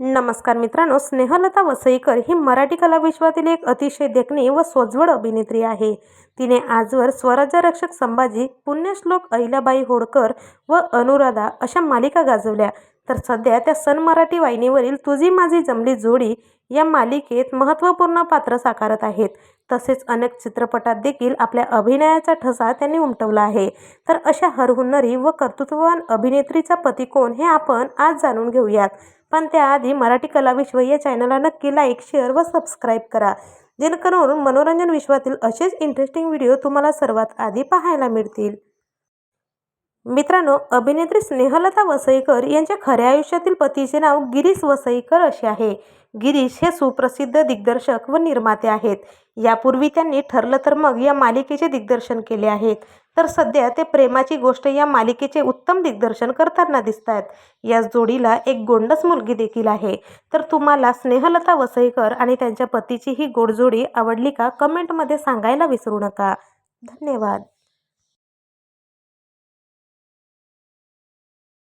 नमस्कार मित्रांनो स्नेहलता वसईकर ही मराठी कलाविश्वातील एक अतिशय देखणी व सोज्वळ अभिनेत्री आहे. तिने आजवर स्वराज्यरक्षक संभाजी पुण्यश्लोक अहिल्याबाई होळकर व अनुराधा अशा मालिका गाजवल्या. तर सध्या त्या सन मराठी वाहिनीवरील तुझी माझी जमली जोडी या मालिकेत महत्त्वपूर्ण पात्र साकारत आहेत. तसेच अनेक चित्रपटात देखील आपल्या अभिनयाचा ठसा त्यांनी उमटवला आहे. तर अशा हरहुन्नरी व कर्तृत्ववान अभिनेत्रीचा पती कोण हे आपण आज जाणून घेऊयात. पण त्याआधी मराठी कलाविश्व या चॅनलला नक्की लाईक शेअर व सबस्क्राईब करा. जेणेकरून मनोरंजन विश्वातील असेच इंटरेस्टिंग व्हिडिओ तुम्हाला सर्वात आधी पाहायला मिळतील. मित्रांनो अभिनेत्री स्नेहलता वसईकर यांच्या खऱ्या आयुष्यातील पतीचे नाव गिरीश वसईकर असे आहे. गिरीश हे सुप्रसिद्ध दिग्दर्शक व निर्माते आहेत. यापूर्वी त्यांनी ठरलं तर मग या मालिकेचे दिग्दर्शन केले आहेत. तर सध्या ते प्रेमाची गोष्ट या मालिकेचे उत्तम दिग्दर्शन करताना दिसत आहेत या जोडीला एक गोंडस मुलगी देखील आहे. तर तुम्हाला स्नेहलता वसईकर आणि त्यांच्या पतीची ही गोडजोडी आवडली का? कमेंटमध्ये सांगायला विसरू नका. धन्यवाद.